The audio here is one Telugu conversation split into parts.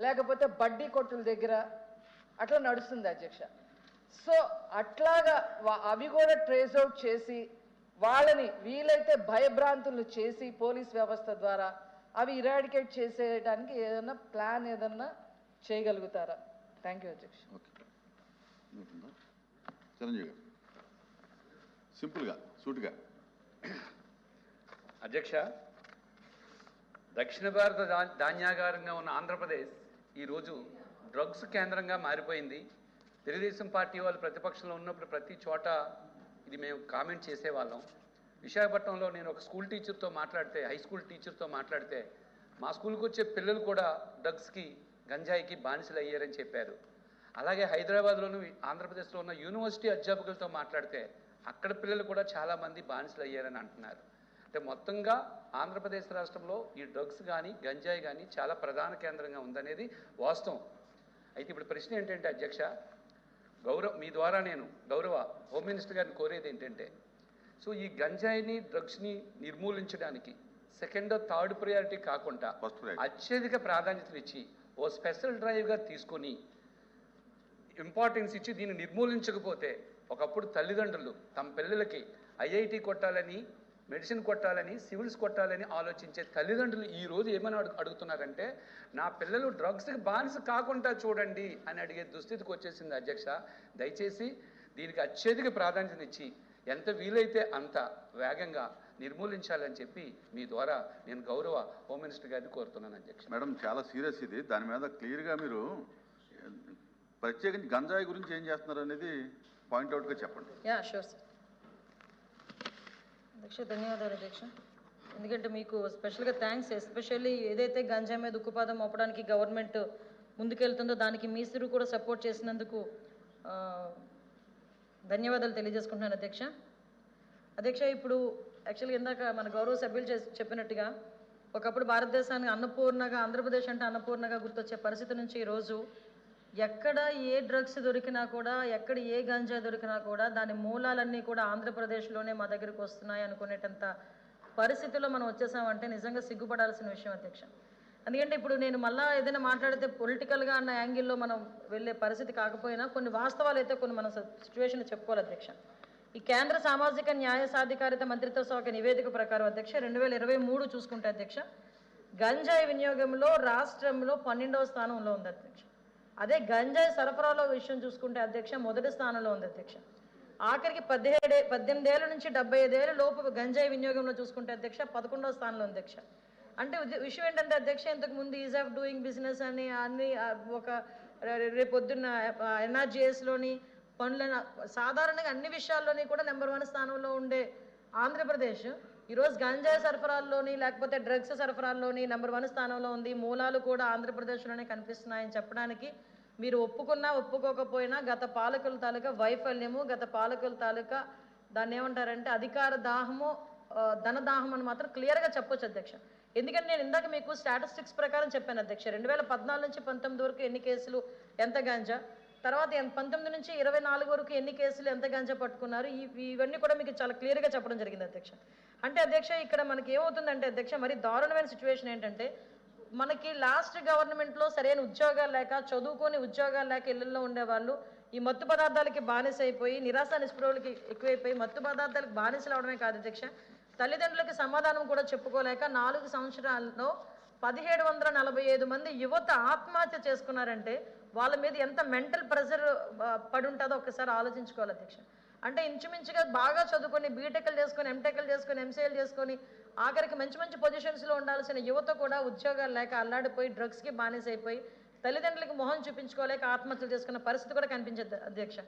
లేకపోతే బడ్డీ కొట్టుల దగ్గర అట్లా నడుస్తుంది అధ్యక్ష. సో అట్లాగా అవి కూడా ట్రేస్ అవుట్ చేసి వాళ్ళని వీలైతే భయభ్రాంతులు చేసి పోలీస్ వ్యవస్థ ద్వారా అవి ఇరాడికేట్ చేసేయడానికి ఏదైనా ప్లాన్ ఏదన్నా చేయగలుగుతారా? థ్యాంక్ యూ అధ్యక్ష? చిరంజీవి గారు. సింపుల్గా సూటిగా. అధ్యక్ష దక్షిణ భారత ధాన్యాగారంగా ఉన్న ఆంధ్రప్రదేశ్ ఈరోజు డ్రగ్స్ కేంద్రంగా మారిపోయింది. తెలుగుదేశం పార్టీ వాళ్ళు ప్రతిపక్షంలో ఉన్నప్పుడు ప్రతి చోట ఇది మేము కామెంట్ చేసేవాళ్ళం. విశాఖపట్నంలో నేను ఒక స్కూల్ టీచర్తో మాట్లాడితే హై స్కూల్ టీచర్తో మాట్లాడితే మా స్కూల్కి వచ్చే పిల్లలు కూడా డ్రగ్స్కి గంజాయికి బానిసలు అయ్యారని చెప్పారు. అలాగే హైదరాబాద్లోను ఆంధ్రప్రదేశ్లో ఉన్న యూనివర్సిటీ అధ్యాపకులతో మాట్లాడితే అక్కడ పిల్లలు కూడా చాలామంది బానిసలు అయ్యారని అంటున్నారు. అంటే మొత్తంగా ఆంధ్రప్రదేశ్ రాష్ట్రంలో ఈ డ్రగ్స్ కానీ గంజాయి కానీ చాలా ప్రధాన కేంద్రంగా ఉందనేది వాస్తవం అయితే ఇప్పుడు ప్రశ్న ఏంటంటే అధ్యక్ష గౌరవ మీ ద్వారా నేను గౌరవ హోమ్ మినిస్టర్ గారిని కోరేది ఏంటంటే సో ఈ గంజాయిని డ్రగ్స్ని నిర్మూలించడానికి సెకండ్ థర్డ్ ప్రయారిటీ కాకుండా. అత్యధిక ప్రాధాన్యతనిచ్చి ఓ స్పెషల్ డ్రైవ్గా తీసుకొని ఇంపార్టెన్స్ ఇచ్చి దీన్ని నిర్మూలించకపోతే ఒకప్పుడు తల్లిదండ్రులు తమ పిల్లలకి ఐఐటి కొట్టాలని మెడిసిన్ కొట్టాలని సివిల్స్ కొట్టాలని ఆలోచించే తల్లిదండ్రులు ఈ రోజు ఏమని అడుగు అడుగుతున్నారంటే నా పిల్లలు డ్రగ్స్కి బానిస కాకుండా చూడండి అని అడిగే దుస్థితికి వచ్చేసింది అధ్యక్ష. దయచేసి దీనికి అత్యధిక ప్రాధాన్యతనిచ్చి ఎంత వీలైతే అంత వేగంగా నిర్మూలించాలని చెప్పి మీ ద్వారా నేను గౌరవ హోమ్ మినిస్టర్ గారిని కోరుతున్నాను అధ్యక్ష. మేడం చాలా సీరియస్ ఇది. దాని మీద క్లియర్గా మీరు ప్రత్యేకించి గంజాయి గురించి ఏం చేస్తున్నారు అనేది పాయింట్అవుట్గా చెప్పండి. Yeah sure sir. అధ్యక్ష ధన్యవాదాలు అధ్యక్ష. ఎందుకంటే మీకు స్పెషల్గా థ్యాంక్స్ ఎస్పెషల్లీ ఏదైతే గంజా మీద ఉక్కుపాదం మోపడానికి గవర్నమెంట్ ముందుకెళ్తుందో దానికి మీసురు కూడా సపోర్ట్ చేసినందుకు ధన్యవాదాలు తెలియజేసుకుంటున్నాను అధ్యక్ష. అధ్యక్ష ఇప్పుడు యాక్చువల్గా ఇందాక మన గౌరవ సభ్యులు చేసి చెప్పినట్టుగా ఒకప్పుడు భారతదేశానికి అన్నపూర్ణగా ఆంధ్రప్రదేశ్ అంటే అన్నపూర్ణగా గుర్తొచ్చే పరిస్థితి నుంచి ఈరోజు ఎక్కడ ఏ డ్రగ్స్ దొరికినా కూడా ఎక్కడ ఏ గంజా దొరికినా కూడా దాని మూలాలన్నీ కూడా ఆంధ్రప్రదేశ్లోనే మా దగ్గరికి వస్తున్నాయి అనుకునేటంత పరిస్థితుల్లో మనం వచ్చేసామంటే నిజంగా సిగ్గుపడాల్సిన విషయం అధ్యక్ష. ఎందుకంటే ఇప్పుడు నేను మళ్ళా ఏదైనా మాట్లాడితే పొలిటికల్గా అన్న యాంగిల్లో మనం వెళ్ళే పరిస్థితి కాకపోయినా కొన్ని వాస్తవాలు అయితే కొన్ని మన సిచ్యువేషన్ చెప్పుకోవాలి అధ్యక్ష. ఈ కేంద్ర సామాజిక న్యాయ సాధికారిత మంత్రిత్వ శాఖ నివేదిక ప్రకారం అధ్యక్ష రెండు వేల ఇరవై మూడు చూసుకుంటే అధ్యక్ష గంజాయి వినియోగంలో రాష్ట్రంలో పన్నెండవ స్థానంలో ఉంది అధ్యక్ష. అదే గంజాయి సరఫరాలో విషయం చూసుకుంటే అధ్యక్ష మొదటి స్థానంలో ఉంది అధ్యక్ష. ఆఖరికి పదిహేడు పద్దెనిమిదేళ్ళ నుంచి డెబ్బై ఐదేళ్ళ లోపు గంజాయి వినియోగంలో చూసుకుంటే అధ్యక్ష పదకొండవ స్థానంలో ఉంది అధ్యక్ష. అంటే విషయం ఏంటంటే అధ్యక్ష ఇంతకు ముందు ఈజ్ ఆఫ్ డూయింగ్ బిజినెస్ అని అన్ని ఒక రేపొద్దున్న ఎన్ఆర్జిఎస్లోని పనులను సాధారణంగా అన్ని విషయాల్లోని కూడా నెంబర్ వన్ స్థానంలో ఉండే ఆంధ్రప్రదేశ్. ఈరోజు గంజాయి సరఫరాల్లోని లేకపోతే డ్రగ్స్ సరఫరాల్లోని నెంబర్ వన్ స్థానంలో ఉంది. మూలాలు కూడా ఆంధ్రప్రదేశ్లోనే కనిపిస్తున్నాయని చెప్పడానికి మీరు ఒప్పుకున్నా ఒప్పుకోకపోయినా గత పాలకుల తాలూకా వైఫల్యము గత పాలకుల తాలూకా దాన్ని ఏమంటారంటే అధికార దాహము ధనదాహం ధన దాహం అని మాత్రం క్లియర్గా చెప్పొచ్చు అధ్యక్ష. ఎందుకంటే నేను ఇందాక మీకు స్టాటిస్టిక్స్ ప్రకారం చెప్పాను అధ్యక్ష. రెండు వేల పద్నాలుగు నుంచి పంతొమ్మిది వరకు ఎన్ని కేసులు ఎంత గాంజా? తర్వాత పంతొమ్మిది నుంచి ఇరవై నాలుగు వరకు ఎన్ని కేసులు ఎంత గంజా పట్టుకున్నారు? ఇవన్నీ కూడా మీకు చాలా క్లియర్గా చెప్పడం జరిగింది అధ్యక్ష. అంటే అధ్యక్ష ఇక్కడ మనకి ఏమవుతుందంటే అధ్యక్ష మరి దారుణమైన సిచ్యువేషన్ ఏంటంటే మనకి లాస్ట్ గవర్నమెంట్లో సరైన ఉద్యోగాలు లేక చదువుకొని ఉద్యోగాలు లేక ఇళ్ళలో ఉండేవాళ్ళు ఈ మత్తు పదార్థాలకి బానిస అయిపోయి నిరాశ నిస్పృహలకి ఎక్కువైపోయి మత్తు పదార్థాలకు బానిసలు అవడమే కాదు అధ్యక్ష. తల్లిదండ్రులకి సమాధానం కూడా చెప్పుకోలేక నాలుగు సంవత్సరాల్లో పదిహేడు వందల నలభై ఐదు మంది యువత ఆత్మహత్య చేసుకున్నారంటే వాళ్ళ మీద ఎంత మెంటల్ ప్రెషర్ పడి ఉంటుందో ఒకసారి ఆలోచించుకోవాలి అధ్యక్ష. అంటే ఇంచుమించుగా బాగా చదువుకొని బీటెక్లు చేసుకొని ఎంటెక్లు చేసుకొని ఎంసీఎల్ చేసుకొని ఆఖరికి మంచి మంచి పొజిషన్స్లో ఉండాల్సిన యువత కూడా ఉద్యోగాలు లేక అల్లాడిపోయి డ్రగ్స్కి బానిసైపోయి తల్లిదండ్రులకు మొహం చూపించుకోలేక ఆత్మహత్యలు చేసుకున్న పరిస్థితి కూడా కనిపించదు అధ్యక్ష.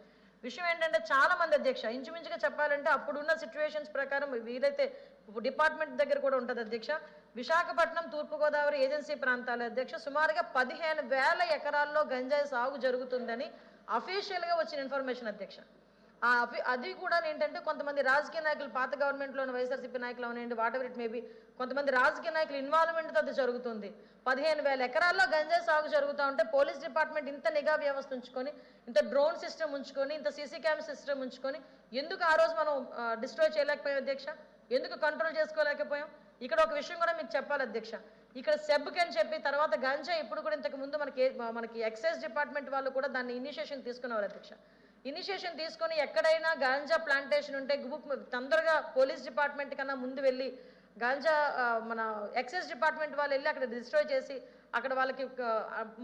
విషయం ఏంటంటే చాలా మంది అధ్యక్ష ఇంచుమించుగా చెప్పాలంటే అప్పుడున్న సిచ్యువేషన్స్ ప్రకారం వీలైతే డిపార్ట్మెంట్ దగ్గర కూడా ఉంటుంది అధ్యక్ష. విశాఖపట్నం తూర్పుగోదావరి ఏజెన్సీ ప్రాంతాల అధ్యక్ష సుమారుగా పదిహేను వేల ఎకరాల్లో గంజాయి సాగు జరుగుతుందని అఫీషియల్గా వచ్చిన ఇన్ఫర్మేషన్ అధ్యక్ష. ఆ అఫీ అది కూడా ఏంటంటే కొంతమంది రాజకీయ నాయకులు పాత గవర్నమెంట్లోని వైఎస్ఆర్సీపీ నాయకులు అవనండి వాటర్ ఇట్ మేబీ కొంతమంది రాజకీయ నాయకులు ఇన్వాల్వ్మెంట్తో అది జరుగుతుంది. పదిహేను వేల ఎకరాల్లో గంజాయి సాగు జరుగుతూ ఉంటే పోలీస్ డిపార్ట్మెంట్ ఇంత నిఘా వ్యవస్థ ఉంచుకొని ఇంత డ్రోన్ సిస్టమ్ ఉంచుకొని ఇంత సీసీ క్యామ్ సిస్టమ్ ఉంచుకొని ఎందుకు ఆ రోజు మనం డిస్ట్రాయ్ చేయలేకపోయాం అధ్యక్ష? ఎందుకు కంట్రోల్ చేసుకోలేకపోయాం? ఇక్కడ ఒక విషయం కూడా మీకు చెప్పాలి అధ్యక్ష. ఇక్కడ సెబ్కి అని చెప్పి తర్వాత గంజా ఇప్పుడు కూడా ఇంతకు ముందు మనకి మనకి ఎక్సైజ్ డిపార్ట్మెంట్ వాళ్ళు కూడా దాన్ని ఇనిషియేషన్ తీసుకునేవారు అధ్యక్ష. ఇనిషియేషన్ తీసుకొని ఎక్కడైనా గాంజా ప్లాంటేషన్ ఉంటే గుబుక్ తొందరగా పోలీస్ డిపార్ట్మెంట్ కన్నా ముందు వెళ్ళి గాంజా మన ఎక్సైజ్ డిపార్ట్మెంట్ వాళ్ళు వెళ్ళి అక్కడ డిస్ట్రాయ్ చేసి అక్కడ వాళ్ళకి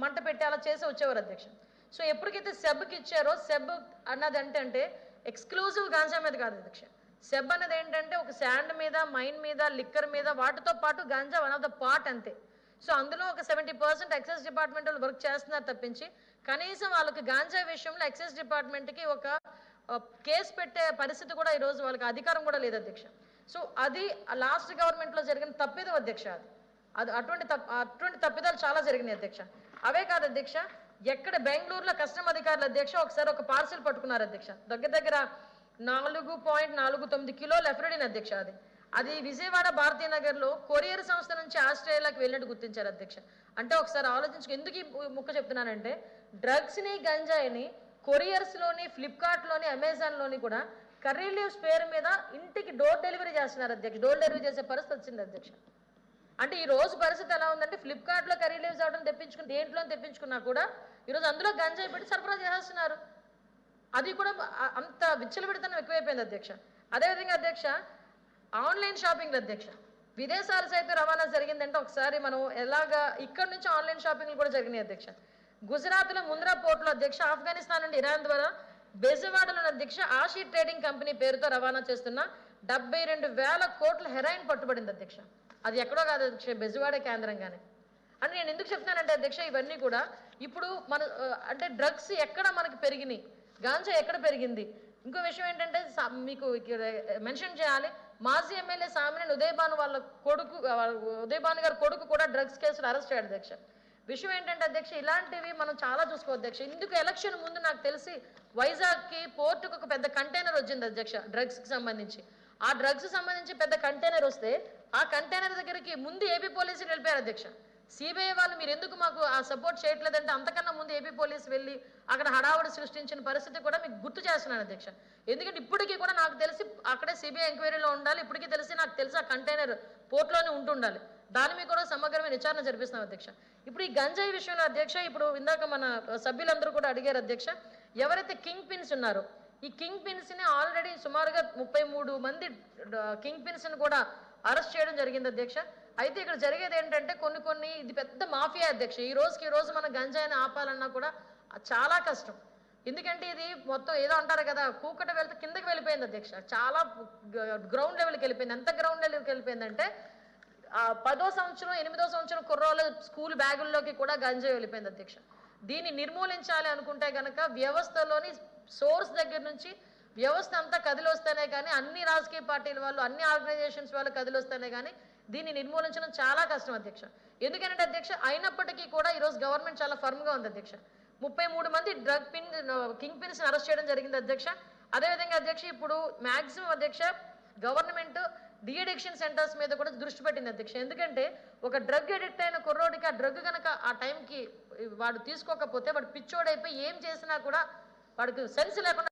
మంట పెట్టి అలా చేసి వచ్చేవారు అధ్యక్ష. సో ఎప్పటికైతే సెబ్కి ఇచ్చారో సెబ్ అన్నది ఏంటంటే అంటే ఎక్స్క్లూజివ్ గాంజా మీద కాదు అధ్యక్ష. సెబ్ అనేది ఏంటంటే ఒక శాండ్ మీద మైన్ మీద లిక్కర్ మీద వాటితో పాటు ganja one of the part అంతే. సో అందులో ఒక సెవెంటీ పర్సెంట్ ఎక్సైజ్ డిపార్ట్మెంట్ వాళ్ళు వర్క్ చేస్తున్నారు తప్పించి కనీసం వాళ్ళకి గాంజా విషయంలో ఎక్సైజ్ డిపార్ట్మెంట్కి ఒక కేసు పెట్టే పరిస్థితి కూడా ఈరోజు వాళ్ళకి అధికారం కూడా లేదు అధ్యక్ష. సో అది లాస్ట్ గవర్నమెంట్లో జరిగిన తప్పిదం అధ్యక్ష అది. అది అటువంటి తప్ప అటువంటి తప్పిదాలు చాలా జరిగినాయి అధ్యక్ష. అవే కాదు అధ్యక్ష ఎక్కడ బెంగళూరులో కస్టమ్ అధికారుల అధ్యక్ష ఒకసారి ఒక పార్సిల్ పట్టుకున్నారు అధ్యక్ష. దగ్గర దగ్గర నాలుగు పాయింట్ నాలుగు తొమ్మిది కిలోల ఎఫ్రోడిన్ అధ్యక్ష అది. అది విజయవాడ భారతీయ నగర్లో కొరియర్ సంస్థ నుంచి ఆస్ట్రేలియాకి వెళ్ళినట్టు గుర్తించారు అధ్యక్ష. అంటే ఒకసారి ఆలోచించుకు ఎందుకు ఈ ముక్క చెప్తున్నానంటే డ్రగ్స్ని గంజాయిని కొరియర్స్లోని ఫ్లిప్కార్ట్లోని అమెజాన్లోని కూడా కర్రీ లీవ్స్ పేరు మీద ఇంటికి డోర్ డెలివరీ చేస్తున్నారు అధ్యక్ష. డోర్ డెలివరీ చేసే పరిస్థితి వచ్చింది అధ్యక్ష. అంటే ఈ రోజు పరిస్థితి ఎలా ఉందంటే ఫ్లిప్కార్ట్లో కర్రీ లీవ్స్ అవడం తెప్పించుకుని దేంట్లో తెప్పించుకున్నా కూడా ఈరోజు అందులో గంజాయి పెట్టి సరఫరా చేసేస్తున్నారు అది కూడా అంత విచ్చలవిడితనం ఎక్కువైపోయింది అధ్యక్ష. అదేవిధంగా అధ్యక్ష ఆన్లైన్ షాపింగ్లు అధ్యక్ష. విదేశాలు సైతం రవాణా జరిగిందంటే ఒకసారి మనం ఎలాగా ఇక్కడ నుంచి ఆన్లైన్ షాపింగ్లు కూడా జరిగినాయి అధ్యక్ష. గుజరాత్లో ముంద్రా పోర్టులో అధ్యక్ష ఆఫ్ఘనిస్తాన్ నుండి ఇరాన్ ద్వారా బెజవాడలోని అధ్యక్ష ఆషీ ట్రేడింగ్ కంపెనీ పేరుతో రవాణా చేస్తున్న డెబ్బై రెండు వేల కోట్ల హెరాయిన్ పట్టుబడింది అధ్యక్ష. అది ఎక్కడో కాదు అధ్యక్ష బెజవాడ కేంద్రంగానే. అని నేను ఎందుకు చెప్తున్నానంటే అధ్యక్ష ఇవన్నీ కూడా ఇప్పుడు మన అంటే డ్రగ్స్ ఎక్కడ మనకి పెరిగినాయి. గాంజా ఎక్కడ పెరిగింది? ఇంకో విషయం ఏంటంటే మీకు ఇక్కడ మెన్షన్ చేయాలి. మాజీ ఎమ్మెల్యే సామినేని ఉదయభాను వాళ్ళ కొడుకు వాళ్ళ ఉదయభాను గారి కొడుకు కూడా డ్రగ్స్ కేసులు అరెస్ట్ అయ్యాడు అధ్యక్ష. విషయం ఏంటంటే అధ్యక్ష ఇలాంటివి మనం చాలా చూసుకో అధ్యక్ష. ఇందుకు ఎలక్షన్ ముందు నాకు తెలిసి వైజాగ్కి పోర్టుకు ఒక పెద్ద కంటైనర్ వచ్చింది అధ్యక్ష డ్రగ్స్కి సంబంధించి. ఆ డ్రగ్స్ సంబంధించి పెద్ద కంటైనర్ వస్తే ఆ కంటైనర్ దగ్గరికి ముందు ఏపీ పోలీసులు వెళ్ళిపోయారు అధ్యక్ష. సిబిఐ వాళ్ళు మీరు ఎందుకు మాకు ఆ సపోర్ట్ చేయట్లేదంటే అంతకన్నా ముందు ఏపీ పోలీస్ వెళ్ళి అక్కడ హడావుడి సృష్టించిన పరిస్థితి కూడా మీకు గుర్తు చేస్తున్నాను అధ్యక్ష. ఎందుకంటే ఇప్పటికీ కూడా నాకు తెలిసి అక్కడే సిబిఐ ఎంక్వైరీలో ఉండాలి. ఇప్పటికీ తెలిసి నాకు తెలిసి ఆ కంటైనర్ పోర్ట్లోనే ఉంటుండాలి. దాని మీద కూడా సమగ్రమైన విచారణ జరిపిస్తున్నాం అధ్యక్ష. ఇప్పుడు ఈ గంజాయి విషయంలో అధ్యక్ష ఇప్పుడు ఇందాక మన సభ్యులందరూ కూడా అడిగారు అధ్యక్ష ఎవరైతే కింగ్ పిన్స్ ఉన్నారో ఈ కింగ్ పిన్స్ని ఆల్రెడీ సుమారుగా ముప్పై మూడు మంది కింగ్ పిన్స్ని కూడా అరెస్ట్ చేయడం జరిగింది అధ్యక్ష. అయితే ఇక్కడ జరిగేది ఏంటంటే కొన్ని కొన్ని ఇది పెద్ద మాఫియా అధ్యక్ష. ఈ రోజుకి ఈ రోజు మన గంజాయిని ఆపాలన్నా కూడా చాలా కష్టం. ఎందుకంటే ఇది మొత్తం ఏదో అంటారు కదా కూకట వెళ్తే కిందకి వెళ్ళిపోయింది అధ్యక్ష. చాలా గ్రౌండ్ లెవెల్కి వెళ్ళిపోయింది. ఎంత గ్రౌండ్ లెవెల్కి వెళ్ళిపోయిందంటే ఆ పదో సంవత్సరం ఎనిమిదో సంవత్సరం కుర్రోళ్ళ స్కూల్ బ్యాగుల్లోకి కూడా గంజాయి వెళ్ళిపోయింది అధ్యక్ష. దీన్ని నిర్మూలించాలి అనుకుంటే కనుక వ్యవస్థలోని సోర్స్ దగ్గర నుంచి వ్యవస్థ అంతా కదిలొస్తేనే కానీ అన్ని రాజకీయ పార్టీల వాళ్ళు అన్ని ఆర్గనైజేషన్స్ వాళ్ళు కదిలొస్తేనే కానీ దీన్ని నిర్మూలించడం చాలా కష్టం అధ్యక్ష. ఎందుకంటే అధ్యక్ష అయినప్పటికీ కూడా ఈరోజు గవర్నమెంట్ చాలా ఫర్మ్గా ఉంది అధ్యక్ష. ముప్పై మూడు మంది drug pin kingpins arrest చేయడం జరిగింది అధ్యక్ష. అదేవిధంగా అధ్యక్ష ఇప్పుడు మ్యాక్సిమం అధ్యక్ష గవర్నమెంట్ డిఎడిక్షన్ సెంటర్స్ మీద కూడా దృష్టి పెట్టింది అధ్యక్ష. ఎందుకంటే ఒక డ్రగ్ ఎడిక్ట్ అయిన కుర్రోడికి ఆ డ్రగ్ కనుక ఆ టైంకి వాడు తీసుకోకపోతే వాడు పిచ్చోడైపోయి ఏం చేసినా కూడా వాడికి సెన్స్ లేకుండా